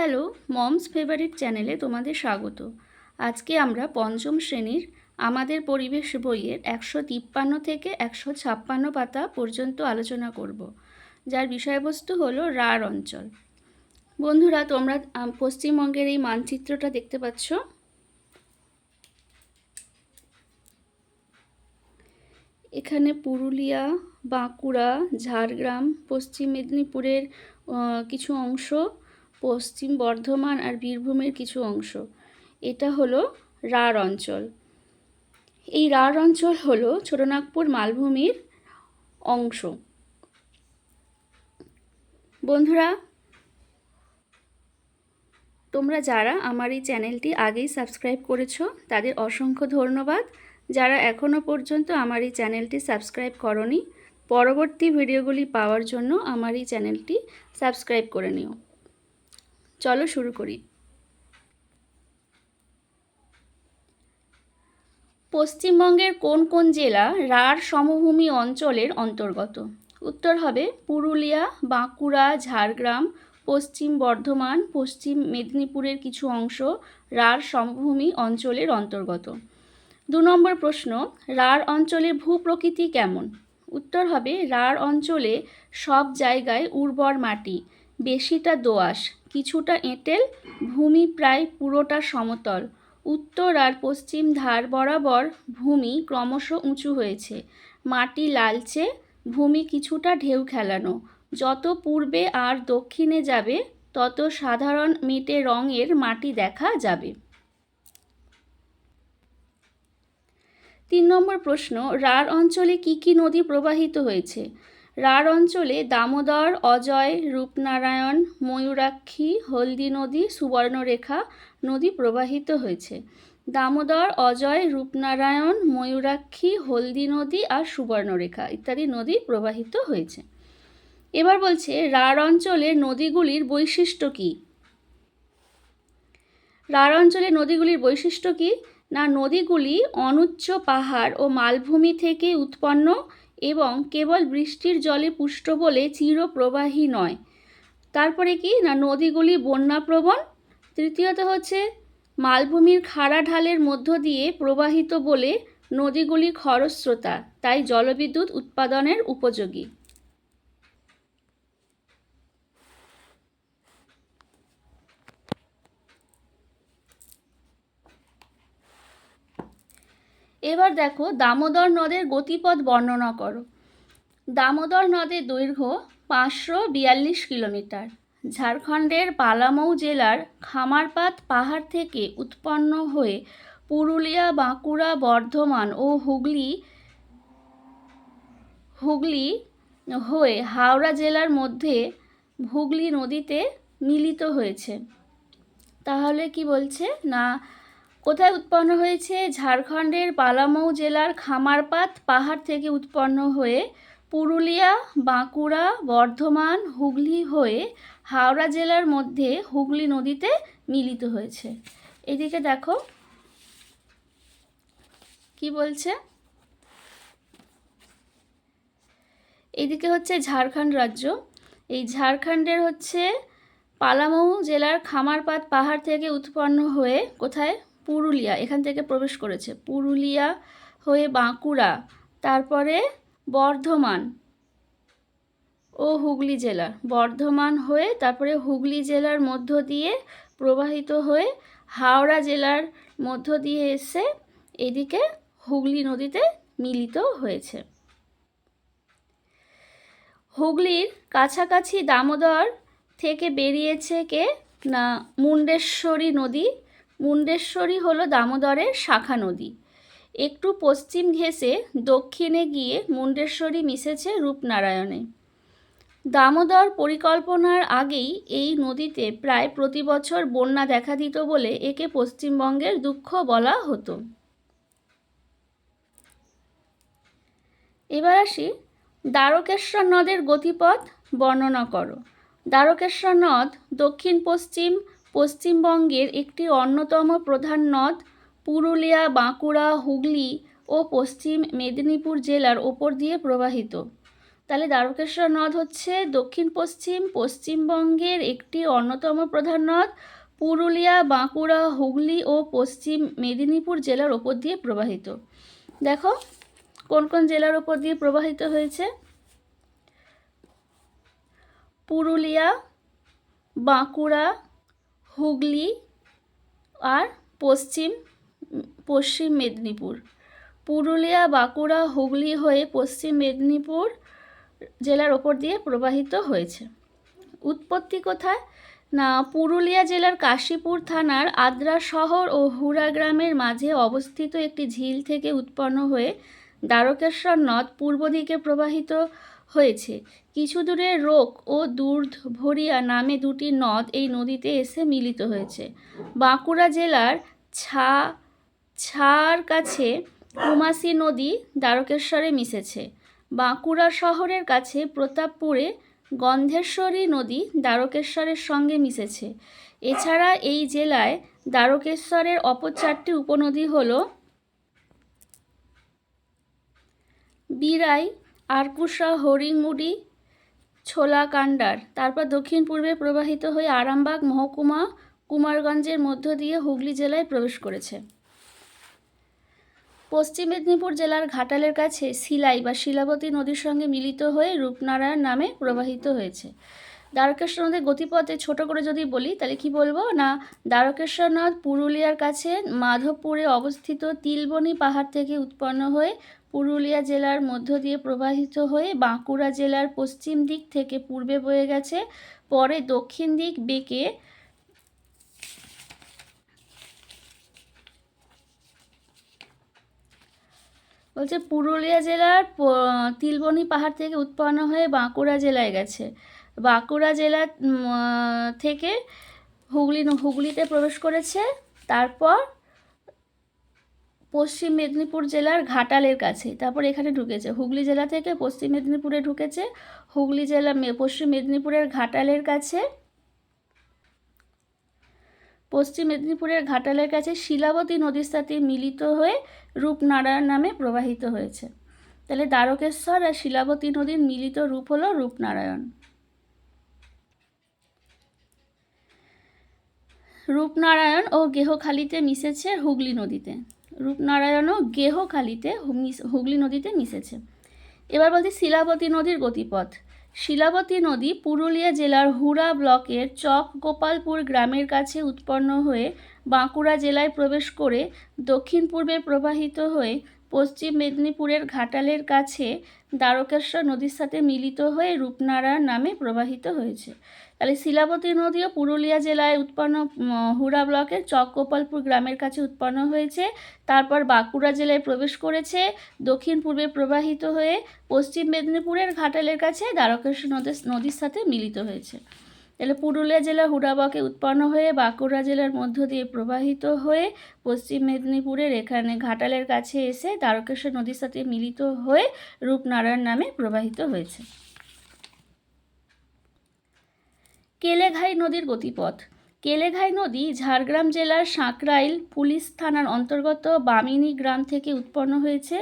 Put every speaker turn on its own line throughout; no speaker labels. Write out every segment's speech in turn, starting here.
Hello, moms favourite চ্যানেলে তোমাদের স্বাগত। আজকে আমরা পঞ্চম শ্রেণির আমাদের পরিবেশ বইয়ের একশো তিপ্পান্ন থেকে একশো ছাপ্পান্ন পাতা পর্যন্ত আলোচনা করব, যার বিষয়বস্তু হলো রাঢ় অঞ্চল। বন্ধুরা, তোমরা পশ্চিমবঙ্গের এই মানচিত্রটা দেখতে পাচ্ছ। এখানে পুরুলিয়া, বাঁকুড়া, ঝাড়গ্রাম, পশ্চিম মেদিনীপুরের কিছু অংশ পশ্চিম বর্ধমান আর বীরভূমের কিছু অংশ। এটা হলো রাঢ় অঞ্চল। এই রাঢ় অঞ্চল হলো ছোটনাগপুর মালভূমির অংশ। বন্ধুরা, তোমরা যারা আমার এই চ্যানেলটি আগেই সাবস্ক্রাইব করেছ, তাদের অসংখ্য ধন্যবাদ। যারা এখনও পর্যন্ত আমার এই চ্যানেলটি সাবস্ক্রাইব করনি, পরবর্তী ভিডিওগুলি পাওয়ার জন্য আমার এই চ্যানেলটি সাবস্ক্রাইব করে নিও। চলো শুরু করি। পশ্চিমবঙ্গের কোন কোন জেলা রাঢ় সমভূমি অঞ্চলের অন্তর্গত? উত্তর হবে পুরুলিয়া, বাঁকুড়া, ঝাড়গ্রাম, পশ্চিম বর্ধমান, পশ্চিম মেদিনীপুরের কিছু অংশ রাঢ় সমভূমি অঞ্চলের অন্তর্গত। দু নম্বর প্রশ্ন রাঢ় অঞ্চলের ভূপ্রকৃতি কেমন? উত্তর হবে রাঢ় অঞ্চলে সব জায়গায় উর্বর মাটি, বেশিটা দোআঁশ কিছুটা এঁটেল, ভূমি প্রায় পুরোটা সমতল। উত্তর আর পশ্চিম ধার বরাবর ভূমি ক্রমশ উঁচু হয়েছে। মাটি লালচে, ভূমি কিছুটা ঢেউ খেলানো। যত পূর্বে আর দক্ষিণে যাবে, তত সাধারণ মেটে রঙের মাটি দেখা যাবে। তিন নম্বর প্রশ্ন রাঢ় অঞ্চলে কি কি নদী প্রবাহিত হয়েছে? রাঢ় অঞ্চলে দামোদর, অজয়, রূপনারায়ণ, ময়ূরাক্ষী, হলদি নদী, সুবর্ণরেখা নদী প্রবাহিত হয়েছে। দামোদর, অজয়, রূপনারায়ণ, ময়ূরাক্ষী, হলদি নদী আর সুবর্ণরেখা ইত্যাদি নদী প্রবাহিত হয়েছে। এবার বলছে, রাঢ় অঞ্চলের নদীগুলির বৈশিষ্ট্য কী? রাঢ় অঞ্চলে নদীগুলির বৈশিষ্ট্য কী? না, নদীগুলি অনুচ্চ পাহাড় ও মালভূমি থেকে উৎপন্ন এবং কেবল বৃষ্টির জলে পুষ্ট বলে চিরপ্রবাহী নয়। তারপরে কি? না, নদীগুলি বন্যাপ্রবণ? তৃতীয়ত হচ্ছে, মালভূমির খাড়া ঢালের মধ্য দিয়ে প্রবাহিত বলে নদীগুলি খরস্রোতা, তাই জলবিদ্যুৎ উৎপাদনের উপযোগী। এবার দেখো দামোদর নদের গতিপথ বর্ণনা করো। দামোদর নদের দৈর্ঘ্য পাঁচশো বিয়াল্লিশ কিলোমিটার। ঝাড়খণ্ডের পালামৌ জেলার খামারপাত পাহাড় থেকে উৎপন্ন হয়ে পুরুলিয়া, বাঁকুড়া, বর্ধমান ও হুগলি হুগলি হয়ে হাওড়া জেলার মধ্যে হুগলি নদীতে মিলিত হয়েছে। তাহলে কি বলছে? না কোথায় উৎপন্ন হয়েছে? ঝাড়খণ্ডের পালামৌ জেলার খামারপাত পাহাড় থেকে উৎপন্ন হয়ে পুরুলিয়া, বাঁকুড়া, বর্ধমান, হুগলি হয়ে হাওড়া জেলার মধ্যে হুগলি নদীতে মিলিত হয়েছে। এদিকে দেখো, কি বলছে? এদিকে হচ্ছে ঝাড়খণ্ড রাজ্য। এই ঝাড়খণ্ডের হচ্ছে পালামৌ জেলার খামারপাত পাহাড় থেকে উৎপন্ন হয়ে কোথায়? পুরুলিয়া, এখান থেকে প্রবেশ করেছে। পুরুলিয়া হয়ে বাঁকুড়া, তারপরে বর্ধমান ও হুগলি জেলা। বর্ধমান হয়ে তারপরে হুগলি জেলার মধ্য দিয়ে প্রবাহিত হয়ে হাওড়া জেলার মধ্য দিয়ে এসে এদিকে হুগলি নদীতে মিলিত হয়েছে। হুগলির কাছাকাছি দামোদর থেকে বেরিয়েছে কে? না, মুন্ডেশ্বরী নদী মুন্ডেশ্বরী হলো দামোদরের শাখা নদী। একটু পশ্চিম ঘেঁষে দক্ষিণে গিয়ে মুন্ডেশ্বরী মিশেছে রূপনারায়ণে। দামোদর পরিকল্পনার আগেই এই নদীতে প্রায় প্রতি বছর বন্যা দেখা দিত বলে একে পশ্চিমবঙ্গের দুঃখ বলা হতো। এবার আসি দ্বারকেশ্বর নদের গতিপথ বর্ণনা করো। দ্বারকেশ্বর নদ দক্ষিণ পশ্চিম পশ্চিমবঙ্গের একটি অন্যতম প্রধান নদ পুরুলিয়া, বাঁকুড়া, হুগলি ও পশ্চিম মেদিনীপুর জেলার ওপর দিয়ে প্রবাহিত। তাহলে দ্বারকেশ্বর নদ হচ্ছে দক্ষিণ পশ্চিম পশ্চিমবঙ্গের একটি অন্যতম প্রধান নদ পুরুলিয়া, বাঁকুড়া, হুগলি ও পশ্চিম মেদিনীপুর জেলার ওপর দিয়ে প্রবাহিত। দেখো কোন কোন জেলার ওপর দিয়ে প্রবাহিত হয়েছে। পুরুলিয়া, বাঁকুড়া হুগলি আর পশ্চিম পশ্চিম মেদিনীপুর। পুরুলিয়া, বাঁকুড়া, হুগলি হয়ে পশ্চিম মেদিনীপুর জেলার ওপর দিয়ে প্রবাহিত হয়েছে। উৎপত্তি কোথায়? না, পুরুলিয়া জেলার কাশীপুর থানার আদ্রা শহর ও হুড়া গ্রামের মাঝে অবস্থিত একটি ঝিল থেকে উৎপন্ন হয়ে দ্বারকেশ্বর নদ পূর্ব দিকে প্রবাহিত হয়েছে। কিছু দূরে রোক ও দুর্ধ ভরিয়া নামে দুটি নদ এই নদীতে এসে মিলিত হয়েছে। বাঁকুড়া জেলার ছা, ছার কাছে কুমাসী নদী দ্বারকেশ্বরে মিশেছে। বাঁকুড়া শহরের কাছে প্রতাপপুরে গন্ধেশ্বরী নদী দ্বারকেশ্বরের সঙ্গে মিশেছে। এছাড়া এই জেলায় দ্বারকেশ্বরের অপর চারটি উপনদী হল বিরাই আরকুশা, হরিংমুড়ি ছোলা কান্ডার তারপর দক্ষিণ পূর্বে প্রবাহিত হয়ে আরামবাগ মহকুমা, কুমারগঞ্জের মধ্য দিয়ে হুগলি জেলায় প্রবেশ করেছে। পশ্চিম মেদিনীপুর জেলার ঘাটালের কাছে শিলাই বা শিলাবতী নদীর সঙ্গে মিলিত হয়ে রূপনারায়ণ নামে প্রবাহিত হয়েছে। দ্বারকেশ্বর নদের গতিপথে ছোট করে যদি বলি, তাহলে কি বলব? না দ্বারকেশ্বর নদ পুরুলিয়ার কাছে মাধবপুরে অবস্থিত তিলবনি পাহাড় থেকে উৎপন্ন হয়ে পুরুলিয়া জেলার মধ্য দিয়ে প্রবাহিত হয়ে বাঁকুড়া জেলার পশ্চিম দিক থেকে পূর্বে বয়ে গেছে, পরে দক্ষিণ দিক বেঁকে বলছে পুরুলিয়া জেলার তিলবনি পাহাড় থেকে উৎপন্ন হয়ে বাঁকুড়া জেলায় গেছে। বাঁকুড়া জেলা থেকে হুগলি, হুগলিতে প্রবেশ করেছে, তারপর পশ্চিম মেদিনীপুর জেলার ঘাটালের কাছে, তারপর এখানে ঢুকেছে। হুগলি জেলা থেকে পশ্চিম মেদিনীপুরে ঢুকেছে। হুগলি জেলা পশ্চিম মেদিনীপুরের ঘাটালের কাছে, পশ্চিম মেদিনীপুরের ঘাটালের কাছে শিলাবতী নদীর সাথে মিলিত হয়ে রূপনারায়ণ নামে প্রবাহিত হয়েছে। তাহলে দ্বারকেশ্বর আর শিলাবতী নদীর মিলিত রূপ হলো রূপনারায়ণ। রূপনারায়ণ ও গেহখালিতে মিশেছে হুগলি নদীতে। রূপনারায়ণ ও গেহখালিতে হুগলি নদীতে মিশেছে। এবার বলছি শিলাবতী নদীর গতিপথ। শিলাবতী নদী পুরুলিয়া জেলার হুড়া ব্লকের চক গোপালপুর গ্রামের কাছে উৎপন্ন হয়ে বাঁকুড়া জেলায় প্রবেশ করে দক্ষিণ পূর্বে প্রবাহিত হয়ে পশ্চিম মেদিনীপুরের ঘাটালের কাছে দ্বারকেশ্বর নদীর সাথে মিলিত হয়ে রূপনারায়ণ নামে প্রবাহিত হয়েছে। তাহলে শিলাবতী নদীও পুরুলিয়া জেলায় উৎপন্ন হুড়া ব্লকের চক গোপালপুর গ্রামের কাছে উৎপন্ন হয়েছে। তারপর বাঁকুড়া জেলায় প্রবেশ করেছে। দক্ষিণ পূর্বে প্রবাহিত হয়ে পশ্চিম মেদিনীপুরের ঘাটালের কাছে দ্বারকেশ্বর নদীর নদীর সাথে মিলিত হয়েছে। তাহলে পুরুলিয়া জেলা হুড়াবাকে উৎপন্ন হয়ে বাঁকুড়া জেলার মধ্য দিয়ে প্রবাহিত হয়ে পশ্চিম মেদিনীপুরের এখানে ঘাটালের কাছে এসে দ্বারকেশ্বর নদীর সাথে মিলিত হয়ে রূপনারায়ণ নামে প্রবাহিত হয়েছে। কেলেঘাই নদীর গতিপথ। কেলেঘাই নদী ঝাড়গ্রাম জেলার সাঁকরাইল পুলিশ থানার অন্তর্গত বামিনী গ্রাম থেকে উৎপন্ন হয়েছে।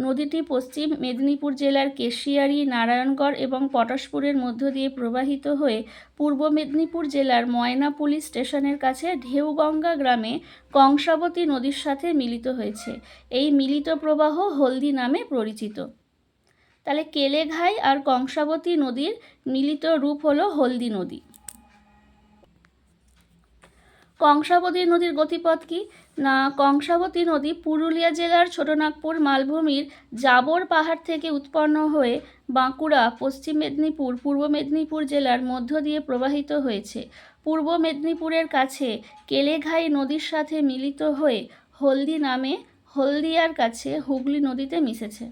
নদীটি পশ্চিম মেদিনীপুর জেলার কেশিয়ারি, নারায়ণগড় এবং পটাশপুরের মধ্য দিয়ে প্রবাহিত হয়ে পূর্ব মেদিনীপুর জেলার ময়না পুলিশ স্টেশনের কাছে ঢেউগঙ্গা গ্রামে কংসাবতী নদীর সাথে মিলিত হয়েছে। এই মিলিত প্রবাহ হলদি নামে পরিচিত। তাহলে কেলেঘাই আর কংসাবতী নদীর মিলিত রূপ হলো হলদি নদী। কংসাবতী নদীর গতিপথ কি? না, কংসাবতী নদী পুরুলিয়া জেলার ছোটনাগপুর মালভূমির জাবর পাহাড় থেকে উৎপন্ন হয়ে বাঁকুড়া, পশ্চিম মেদিনীপুর, পূর্ব মেদিনীপুর জেলার মধ্য দিয়ে প্রবাহিত হয়েছে। পূর্ব মেদিনীপুরের কাছে কেলেঘাই নদীর সাথে মিলিত হয়ে হলদি নামে হলদিয়ার কাছে হুগলি নদীতে মিশেছে।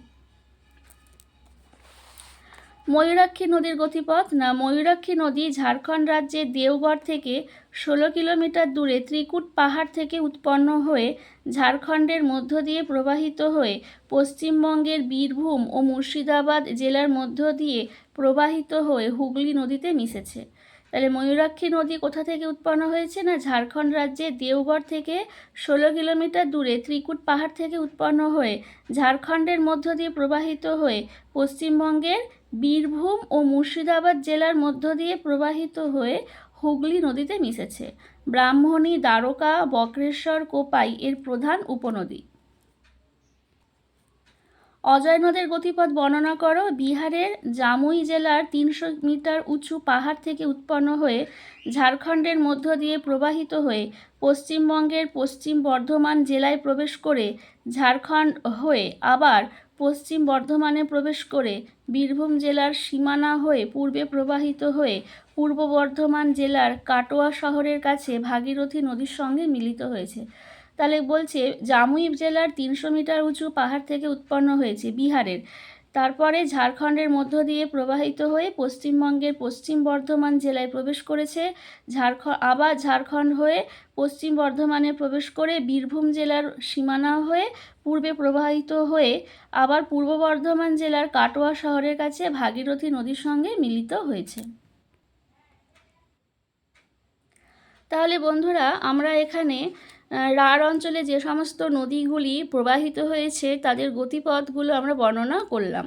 ময়ূরাক্ষী নদীর গতিপথ? না, ময়ূরাক্ষী নদী ঝাড়খণ্ড রাজ্যের দেওগড় থেকে ষোলো কিলোমিটার দূরে ত্রিকুট পাহাড় থেকে উৎপন্ন হয়ে ঝাড়খণ্ডের মধ্য দিয়ে প্রবাহিত হয়ে পশ্চিমবঙ্গের বীরভূম ও মুর্শিদাবাদ জেলার মধ্য দিয়ে প্রবাহিত হয়ে হুগলি নদীতে মিশেছে। তাহলে ময়ূরাক্ষী নদী কোথা থেকে উৎপন্ন হয়েছে না ঝাড়খণ্ড রাজ্যের দেওগড় থেকে ষোলো কিলোমিটার দূরে ত্রিকুট পাহাড় থেকে উৎপন্ন হয়ে ঝাড়খণ্ডের মধ্য দিয়ে প্রবাহিত হয়ে পশ্চিমবঙ্গের বীরভূম ও মুর্শিদাবাদ জেলার মধ্য দিয়ে প্রবাহিত হয়ে হুগলি নদীতে মিশেছে। ব্রাহ্মণী, দ্বারকা, বক্রেশ্বর, কোপাই এর প্রধান উপনদী। অজয় নদের গতিপথ বর্ণনা করো। বিহারের জামুই জেলার তিনশো মিটার উঁচু পাহাড় থেকে উৎপন্ন হয়ে ঝাড়খণ্ডের মধ্য দিয়ে প্রবাহিত হয়ে পশ্চিমবঙ্গের পশ্চিম বর্ধমান জেলায় প্রবেশ করে ঝাড়খণ্ড হয়ে আবার পশ্চিম বর্ধমানে প্রবেশ করে বীরভূম জেলার সীমানা হয়ে পূর্বে প্রবাহিত হয়ে পূর্ব বর্ধমান জেলার কাটোয়া শহরের কাছে ভাগীরথী নদীর সঙ্গে মিলিত হয়েছে। তাহলে বলছে, জামুই জেলার তিনশো মিটার উঁচু পাহাড় থেকে উৎপন্ন হয়েছে বিহারের। তারপরে ঝাড়খণ্ডের মধ্য দিয়ে প্রবাহিত হয়ে পশ্চিমবঙ্গের পশ্চিম বর্ধমান জেলায় প্রবেশ করেছে। ঝাড়খণ্ড, আবার ঝাড়খণ্ড হয়ে পশ্চিম বর্ধমানে প্রবেশ করে বীরভূম জেলার সীমানা হয়ে পূর্বে প্রবাহিত হয়ে আবার পূর্ব বর্ধমান জেলার কাটোয়া শহরের কাছে ভাগীরথী নদীর সঙ্গে মিলিত হয়েছে। তাহলে বন্ধুরা, আমরা এখানে রাঢ় অঞ্চলে যে সমস্ত নদীগুলি প্রবাহিত হয়েছে, তাদের গতিপথগুলো আমরা বর্ণনা করলাম।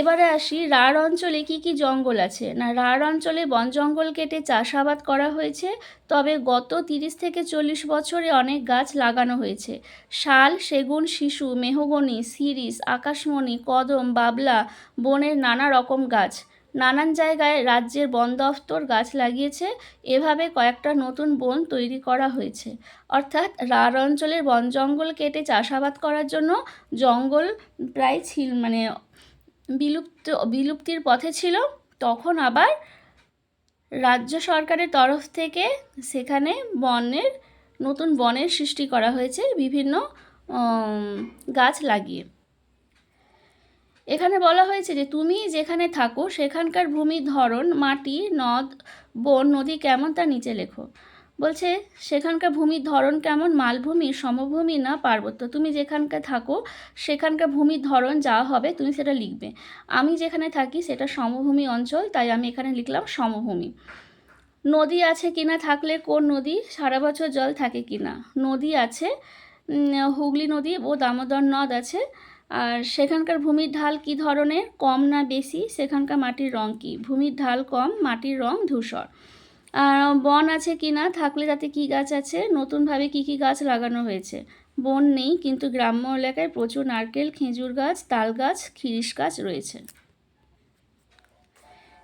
এবারে আসি, রাঢ় অঞ্চলে কি কি জঙ্গল আছে? না, রাঢ় অঞ্চলে বন জঙ্গল কেটে চাষাবাদ করা হয়েছে, তবে গত তিরিশ থেকে চল্লিশ বছরে অনেক গাছ লাগানো হয়েছে। শাল, সেগুন, শিশু, মেহগনি, সিরিস, আকাশমণি, কদম, বাবলা, বনের নানা রকম গাছ। নানান জায়গায় রাজ্যের বন দফতর গাছ লাগিয়েছে। এভাবে কয়েকটা নতুন বন তৈরি করা হয়েছে। অর্থাৎ রাঢ় অঞ্চলের বন জঙ্গল কেটে চাষাবাদ করার জন্য জঙ্গল প্রায় ছিল মানে বিলুপ্ত, বিলুপ্তির পথে ছিল। তখন আবার রাজ্য সরকারের তরফ থেকে সেখানে বনের, নতুন বনের সৃষ্টি করা হয়েছে বিভিন্ন গাছ লাগিয়ে। এখানে বলা হয়েছে যে তুমি যেখানে থাকো, সেখানকার ভূমির ধরন মাটি, নদ, বন, নদী কেমন তা নিচে লেখো। বলছে, সেখানকার ভূমির ধরন কেমন? মালভূমি, সমভূমি না পার্বত্য? তুমি যেখানকার থাকো, সেখানকার ভূমির ধরন যা হবে, তুমি সেটা লিখবে। আমি যেখানে থাকি, সেটা সমভূমি অঞ্চল, তাই আমি এখানে লিখলাম সমভূমি। নদী আছে কিনা, থাকলে কোন নদী? সারা বছর জল থাকে কিনা? নদী আছে হুগলি নদী ও দামোদর নদ আছে আর সেখানকার ভূমির ঢাল কি ধরনের? কম না বেশি? সেখানকার মাটির রং কি? ভূমির ঢাল কম, মাটির রং ধূসর। আর বন আছে কি না? থাকলে তাতে কী গাছ আছে? নতুনভাবে কি কি গাছ লাগানো হয়েছে? বন নেই, কিন্তু গ্রাম্য এলাকায় প্রচুর নারকেল, খেজুর গাছ, তাল গাছ খিরিস গাছ রয়েছে।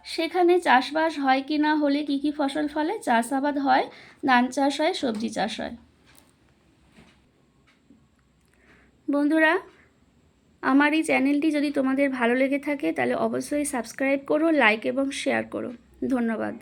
সেখানে চাষবাস হয় কি না? হলে কি কি ফসল ফলে? চাষাবাদ হয়, ধান চাষ হয়, সবজি চাষ হয়। বন্ধুরা আমার এই চ্যানেলটি যদি তোমাদের ভালো লেগে থাকে, তাহলে অবশ্যই সাবস্ক্রাইব করো, লাইক এবং শেয়ার করো। ধন্যবাদ।